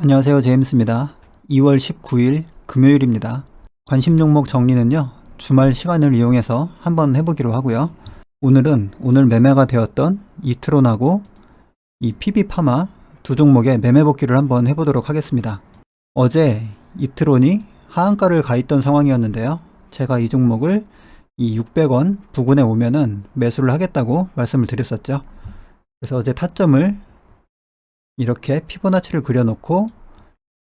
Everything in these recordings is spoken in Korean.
안녕하세요. 제임스입니다. 2월 19일 금요일입니다. 관심 종목 정리는요. 주말 시간을 이용해서 한번 해보기로 하고요. 오늘은 오늘 매매가 되었던 이트론하고 이 PB파마 두 종목의 매매 복귀를 한번 해보도록 하겠습니다. 어제 이트론이 하한가를 가 있던 상황이었는데요. 제가 이 종목을 이 600원 부근에 오면은 매수를 하겠다고 말씀을 드렸었죠. 그래서 어제 타점을 이렇게 피보나치를 그려놓고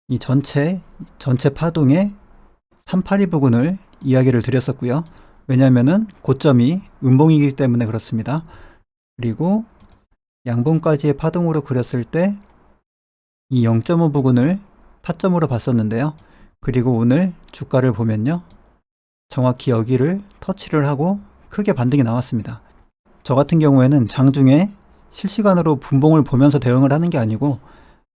이 전체 전체 파동의 382 부근을 이야기를 드렸었고요. 왜냐하면은 고점이 음봉이기 때문에 그렇습니다. 그리고 양봉까지의 파동으로 그렸을 때 이 0.5 부근을 타점으로 봤었는데요. 그리고 오늘 주가를 보면요. 정확히 여기를 터치를 하고 크게 반등이 나왔습니다. 저 같은 경우에는 장중에 실시간으로 분봉을 보면서 대응을 하는 게 아니고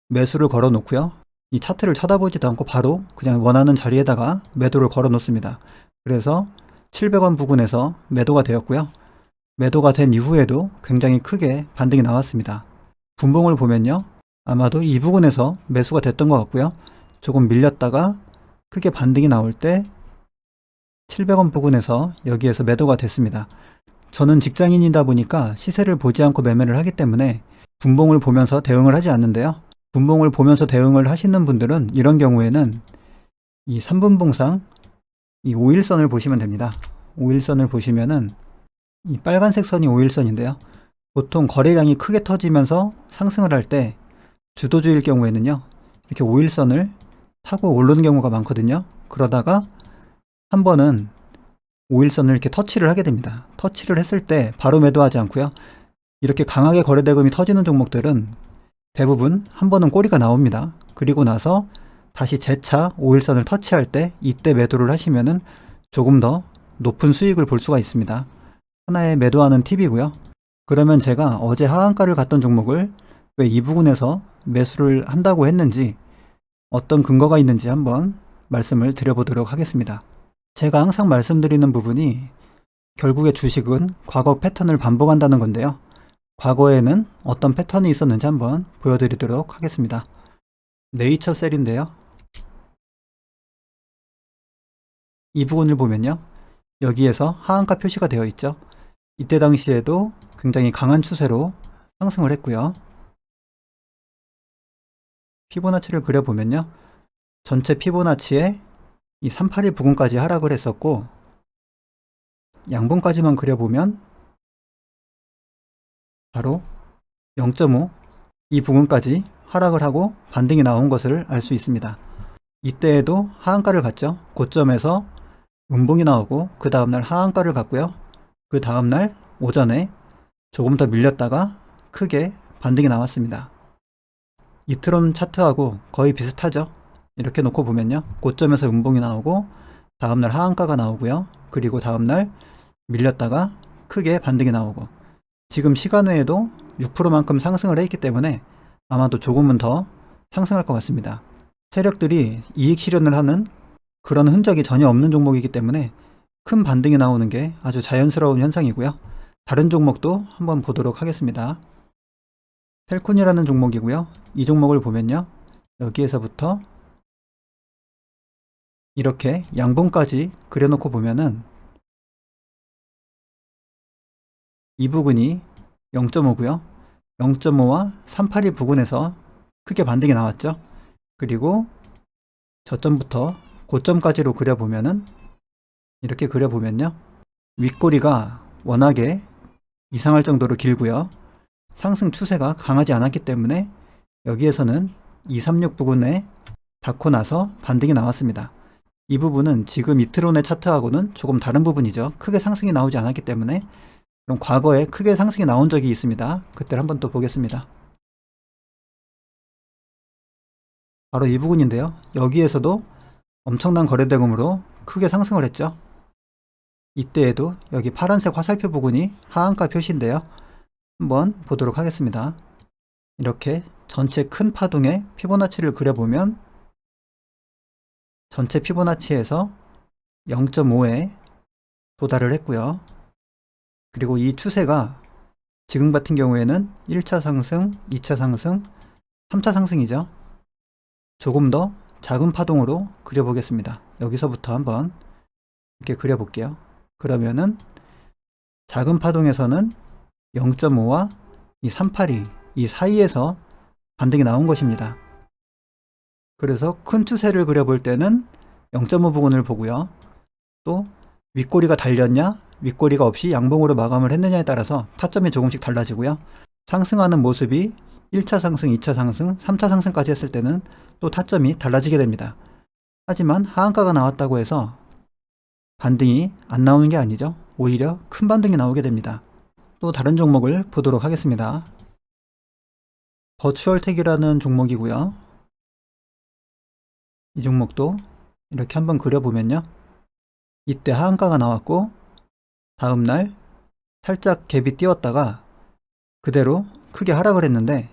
매수를 걸어 놓고요. 이 차트를 쳐다보지도 않고 바로 그냥 원하는 자리에다가 매도를 걸어 놓습니다. 그래서 700원 부근에서 매도가 되었고요. 매도가 된 이후에도 굉장히 크게 반등이 나왔습니다. 분봉을 보면요. 아마도 이 부근에서 매수가 됐던 것 같고요. 조금 밀렸다가 크게 반등이 나올 때 700원 부근에서 여기에서 매도가 됐습니다. 저는 직장인이다 보니까 시세를 보지 않고 매매를 하기 때문에 분봉을 보면서 대응을 하지 않는데요. 분봉을 보면서 대응을 하시는 분들은 이런 경우에는 이 3분봉상 이 5일선을 보시면 됩니다. 5일선을 보시면은 이 빨간색 선이 5일선인데요. 보통 거래량이 크게 터지면서 상승을 할 때 주도주일 경우에는요. 이렇게 5일선을 타고 오르는 경우가 많거든요. 그러다가 한 번은 5일선을 이렇게 터치를 하게 됩니다. 터치를 했을 때 바로 매도하지 않고요. 이렇게 강하게 거래대금이 터지는 종목들은 대부분 한 번은 꼬리가 나옵니다. 그리고 나서 다시 재차 5일선을 터치할 때 이때 매도를 하시면은 조금 더 높은 수익을 볼 수가 있습니다. 하나의 매도하는 팁이고요. 그러면 제가 어제 하한가를 갔던 종목을 왜 이 부분에서 매수를 한다고 했는지 어떤 근거가 있는지 한번 말씀을 드려보도록 하겠습니다. 제가 항상 말씀드리는 부분이 결국에 주식은 과거 패턴을 반복한다는 건데요. 과거에는 어떤 패턴이 있었는지 한번 보여드리도록 하겠습니다. 네이처 셀인데요. 이 부분을 보면요. 여기에서 하한가 표시가 되어 있죠. 이때 당시에도 굉장히 강한 추세로 상승을 했고요. 피보나치를 그려보면요. 전체 피보나치의 이 382 부근까지 하락을 했었고 양봉까지만 그려보면 바로 0.5 이 부분까지 하락을 하고 반등이 나온 것을 알 수 있습니다. 이때에도 하한가를 갔죠. 고점에서 음봉이 나오고 그 다음날 하한가를 갔고요. 그 다음날 오전에 조금 더 밀렸다가 크게 반등이 나왔습니다. 이트론 차트하고 거의 비슷하죠. 이렇게 놓고 보면요. 고점에서 음봉이 나오고 다음날 하한가가 나오고요. 그리고 다음날 밀렸다가 크게 반등이 나오고 지금 시간 외에도 6%만큼 상승을 했기 때문에 아마도 조금은 더 상승할 것 같습니다. 세력들이 이익 실현을 하는 그런 흔적이 전혀 없는 종목이기 때문에 큰 반등이 나오는 게 아주 자연스러운 현상이고요. 다른 종목도 한번 보도록 하겠습니다. 텔콘이라는 종목이고요. 이 종목을 보면요. 여기에서부터 이렇게 양봉까지 그려놓고 보면은 이 부근이 0.5고요. 0.5와 382 부근에서 크게 반등이 나왔죠. 그리고 저점부터 고점까지로 그려보면은 이렇게 그려보면요. 윗꼬리가 워낙에 이상할 정도로 길고요. 상승 추세가 강하지 않았기 때문에 여기에서는 236 부근에 닿고 나서 반등이 나왔습니다. 이 부분은 지금 이트론의 차트하고는 조금 다른 부분이죠. 크게 상승이 나오지 않았기 때문에 그럼 과거에 크게 상승이 나온 적이 있습니다. 그때를 한번 또 보겠습니다. 바로 이 부분인데요. 여기에서도 엄청난 거래대금으로 크게 상승을 했죠. 이때에도 여기 파란색 화살표 부분이 하한가 표시인데요. 한번 보도록 하겠습니다. 이렇게 전체 큰 파동의 피보나치를 그려보면 전체 피보나치에서 0.5에 도달을 했고요. 그리고 이 추세가 지금 같은 경우에는 1차 상승, 2차 상승, 3차 상승이죠. 조금 더 작은 파동으로 그려보겠습니다. 여기서부터 한번 이렇게 그려볼게요. 그러면은 작은 파동에서는 0.5와 이 382, 이 사이에서 반등이 나온 것입니다. 그래서 큰 추세를 그려볼 때는 0.5 부근을 보고요. 또 윗꼬리가 달렸냐, 윗꼬리가 없이 양봉으로 마감을 했느냐에 따라서 타점이 조금씩 달라지고요. 상승하는 모습이 1차 상승, 2차 상승, 3차 상승까지 했을 때는 또 타점이 달라지게 됩니다. 하지만 하한가가 나왔다고 해서 반등이 안 나오는 게 아니죠. 오히려 큰 반등이 나오게 됩니다. 또 다른 종목을 보도록 하겠습니다. 버추얼텍이라는 종목이고요. 이 종목도 이렇게 한번 그려보면요. 이때 하한가가 나왔고 다음날 살짝 갭이 띄었다가 그대로 크게 하락을 했는데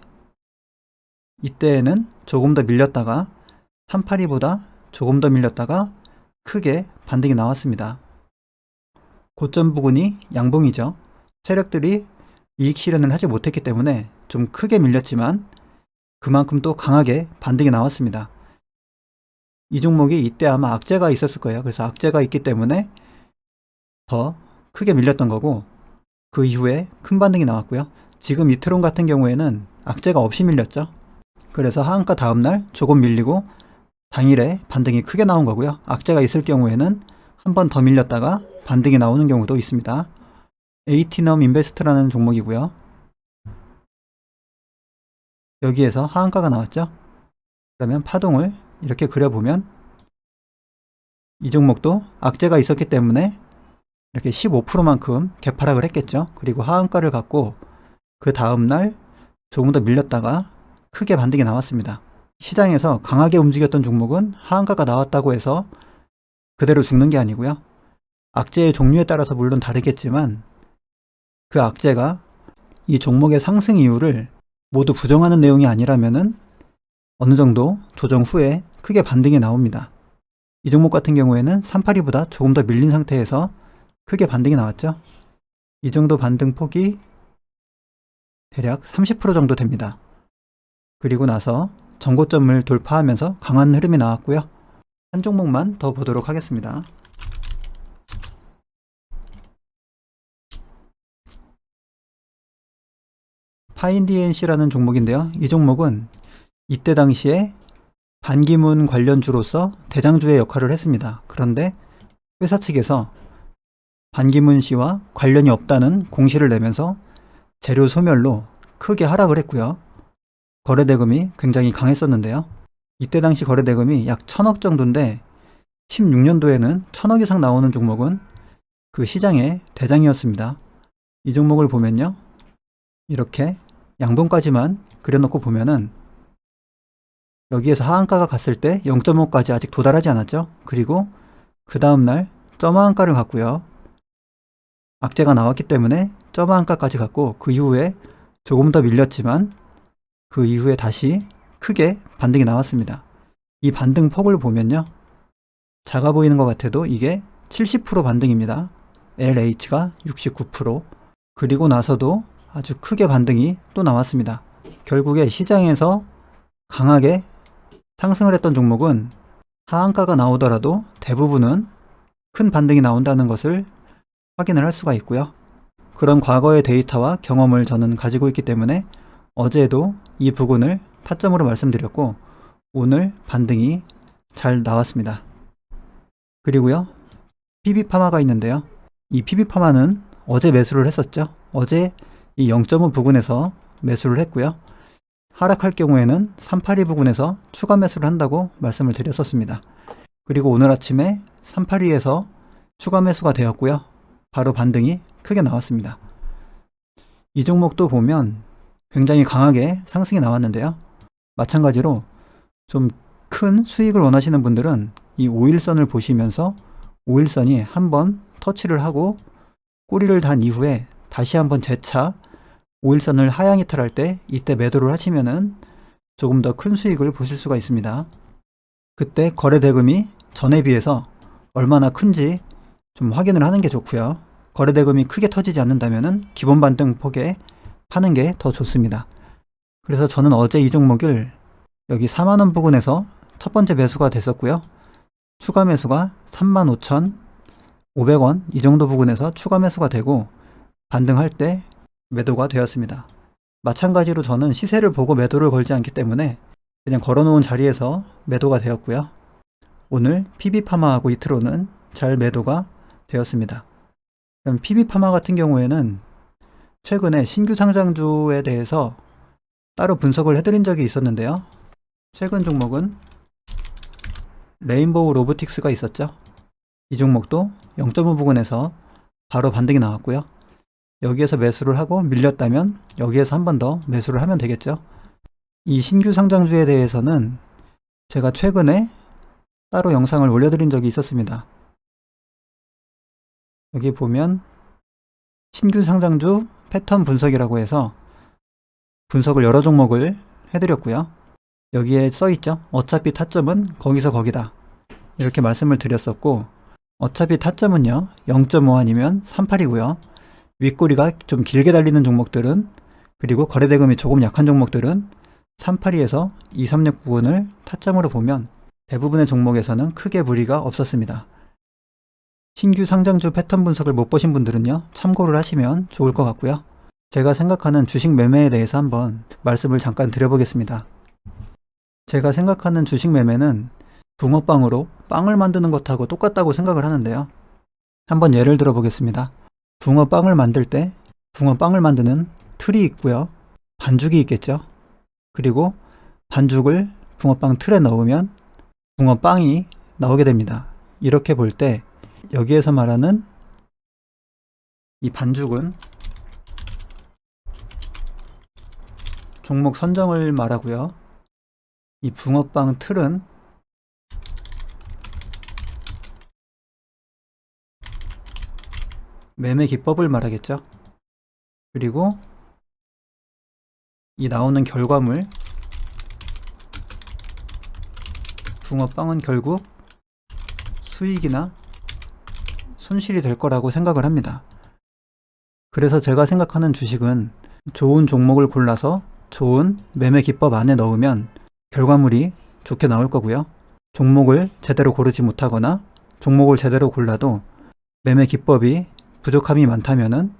이때에는 조금 더 밀렸다가 382보다 조금 더 밀렸다가 크게 반등이 나왔습니다. 고점 부근이 양봉이죠. 세력들이 이익 실현을 하지 못했기 때문에 좀 크게 밀렸지만 그만큼 또 강하게 반등이 나왔습니다. 이 종목이 이때 아마 악재가 있었을 거예요. 그래서 악재가 있기 때문에 더 크게 밀렸던 거고 그 이후에 큰 반등이 나왔고요. 지금 이트론 같은 경우에는 악재가 없이 밀렸죠. 그래서 하한가 다음날 조금 밀리고 당일에 반등이 크게 나온 거고요. 악재가 있을 경우에는 한 번 더 밀렸다가 반등이 나오는 경우도 있습니다. 에이티넘 인베스트라는 종목이고요. 여기에서 하한가가 나왔죠. 그러면 파동을 이렇게 그려보면 이 종목도 악재가 있었기 때문에 이렇게 15%만큼 개파락을 했겠죠. 그리고 하한가를 갖고 그 다음날 조금 더 밀렸다가 크게 반등이 나왔습니다. 시장에서 강하게 움직였던 종목은 하한가가 나왔다고 해서 그대로 죽는 게 아니고요. 악재의 종류에 따라서 물론 다르겠지만 그 악재가 이 종목의 상승 이유를 모두 부정하는 내용이 아니라면은 어느 정도 조정 후에 크게 반등이 나옵니다. 이 종목 같은 경우에는 382보다 조금 더 밀린 상태에서 크게 반등이 나왔죠. 이 정도 반등 폭이 대략 30% 정도 됩니다. 그리고 나서 전고점을 돌파하면서 강한 흐름이 나왔고요. 한 종목만 더 보도록 하겠습니다. 파인디엔시라는 종목인데요. 이 종목은 이때 당시에 반기문 관련주로서 대장주의 역할을 했습니다. 그런데 회사 측에서 반기문 씨와 관련이 없다는 공시를 내면서 재료 소멸로 크게 하락을 했고요. 거래대금이 굉장히 강했었는데요. 이때 당시 거래대금이 약 천억 정도인데 16년도에는 천억 이상 나오는 종목은 그 시장의 대장이었습니다. 이 종목을 보면요. 이렇게 양봉까지만 그려놓고 보면은 여기에서 하한가가 갔을 때 0.5까지 아직 도달하지 않았죠. 그리고 그 다음날 점하한가를 갔고요. 악재가 나왔기 때문에 점하한가까지 갔고 그 이후에 조금 더 밀렸지만 그 이후에 다시 크게 반등이 나왔습니다. 이 반등 폭을 보면요. 작아 보이는 것 같아도 이게 70% 반등입니다. LH가 69% 그리고 나서도 아주 크게 반등이 또 나왔습니다. 결국에 시장에서 강하게 상승을 했던 종목은 하한가가 나오더라도 대부분은 큰 반등이 나온다는 것을 확인을 할 수가 있고요. 그런 과거의 데이터와 경험을 저는 가지고 있기 때문에 어제도 이 부분을 타점으로 말씀드렸고 오늘 반등이 잘 나왔습니다. 그리고요. PB파마가 있는데요. 이 PB파마는 어제 매수를 했었죠. 어제 이 0.5 부근에서 매수를 했고요. 하락할 경우에는 382 부근에서 추가 매수를 한다고 말씀을 드렸었습니다. 그리고 오늘 아침에 382에서 추가 매수가 되었고요. 바로 반등이 크게 나왔습니다. 이 종목도 보면 굉장히 강하게 상승이 나왔는데요. 마찬가지로 좀 큰 수익을 원하시는 분들은 이 5일선을 보시면서 5일선이 한번 터치를 하고 꼬리를 단 이후에 다시 한번 재차 5일선을 하향 이탈할 때 이때 매도를 하시면은 조금 더 큰 수익을 보실 수가 있습니다. 그때 거래 대금이 전에 비해서 얼마나 큰지 좀 확인을 하는 게 좋고요. 거래 대금이 크게 터지지 않는다면은 기본 반등 폭에 파는 게 더 좋습니다. 그래서 저는 어제 이 종목을 여기 4만원 부근에서 첫 번째 매수가 됐었고요. 추가 매수가 35,500원 이 정도 부근에서 추가 매수가 되고 반등할 때 매도가 되었습니다. 마찬가지로 저는 시세를 보고 매도를 걸지 않기 때문에 그냥 걸어놓은 자리에서 매도가 되었고요. 오늘 PB파마하고 이트로는 잘 매도가 되었습니다. PB파마 같은 경우에는 최근에 신규 상장주에 대해서 따로 분석을 해드린 적이 있었는데요. 최근 종목은 레인보우 로보틱스가 있었죠. 이 종목도 0.5 부근에서 바로 반등이 나왔고요. 여기에서 매수를 하고 밀렸다면 여기에서 한 번 더 매수를 하면 되겠죠. 이 신규 상장주에 대해서는 제가 최근에 따로 영상을 올려드린 적이 있었습니다. 여기 보면 신규 상장주 패턴 분석이라고 해서 분석을 여러 종목을 해드렸고요. 여기에 써 있죠. 어차피 타점은 거기서 거기다. 이렇게 말씀을 드렸었고, 어차피 타점은요, 0.5 아니면 38이고요. 윗꼬리가 좀 길게 달리는 종목들은, 그리고 거래대금이 조금 약한 종목들은 382에서 236 부분을 타점으로 보면 대부분의 종목에서는 크게 무리가 없었습니다. 신규 상장주 패턴 분석을 못 보신 분들은요, 참고를 하시면 좋을 것 같고요. 제가 생각하는 주식 매매에 대해서 한번 말씀을 잠깐 드려보겠습니다. 제가 생각하는 주식 매매는 붕어빵으로 빵을 만드는 것하고 똑같다고 생각을 하는데요. 한번 예를 들어 보겠습니다. 붕어빵을 만들 때 붕어빵을 만드는 틀이 있고요. 반죽이 있겠죠. 그리고 반죽을 붕어빵 틀에 넣으면 붕어빵이 나오게 됩니다. 이렇게 볼 때 여기에서 말하는 이 반죽은 종목 선정을 말하고요. 이 붕어빵 틀은 매매 기법을 말하겠죠. 그리고 이 나오는 결과물 붕어빵은 결국 수익이나 손실이 될 거라고 생각을 합니다. 그래서 제가 생각하는 주식은 좋은 종목을 골라서 좋은 매매 기법 안에 넣으면 결과물이 좋게 나올 거고요. 종목을 제대로 고르지 못하거나 종목을 제대로 골라도 매매 기법이 부족함이 많다면은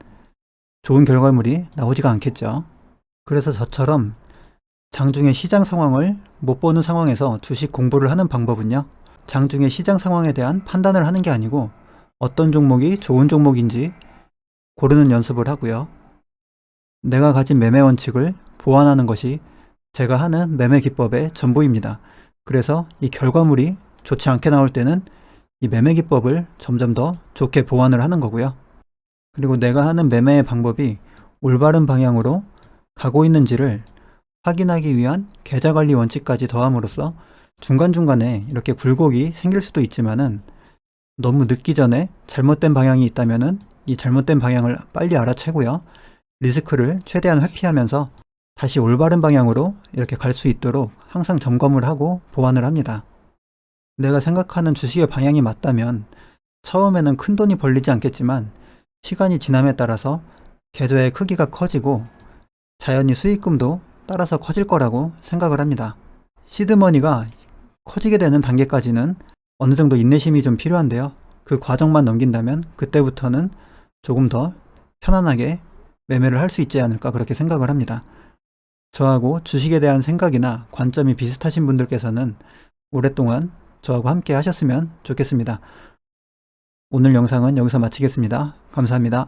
좋은 결과물이 나오지가 않겠죠. 그래서 저처럼 장중에 시장 상황을 못 보는 상황에서 주식 공부를 하는 방법은요. 장중에 시장 상황에 대한 판단을 하는 게 아니고 어떤 종목이 좋은 종목인지 고르는 연습을 하고요. 내가 가진 매매 원칙을 보완하는 것이 제가 하는 매매 기법의 전부입니다. 그래서 이 결과물이 좋지 않게 나올 때는 이 매매 기법을 점점 더 좋게 보완을 하는 거고요. 그리고 내가 하는 매매의 방법이 올바른 방향으로 가고 있는지를 확인하기 위한 계좌 관리 원칙까지 더함으로써 중간중간에 이렇게 굴곡이 생길 수도 있지만은 너무 늦기 전에 잘못된 방향이 있다면은 이 잘못된 방향을 빨리 알아채고요. 리스크를 최대한 회피하면서 다시 올바른 방향으로 이렇게 갈 수 있도록 항상 점검을 하고 보완을 합니다. 내가 생각하는 주식의 방향이 맞다면 처음에는 큰 돈이 벌리지 않겠지만 시간이 지남에 따라서 계좌의 크기가 커지고 자연히 수익금도 따라서 커질 거라고 생각을 합니다. 시드머니가 커지게 되는 단계까지는 어느 정도 인내심이 좀 필요한데요. 그 과정만 넘긴다면 그때부터는 조금 더 편안하게 매매를 할 수 있지 않을까 그렇게 생각을 합니다. 저하고 주식에 대한 생각이나 관점이 비슷하신 분들께서는 오랫동안 저하고 함께 하셨으면 좋겠습니다. 오늘 영상은 여기서 마치겠습니다. 감사합니다.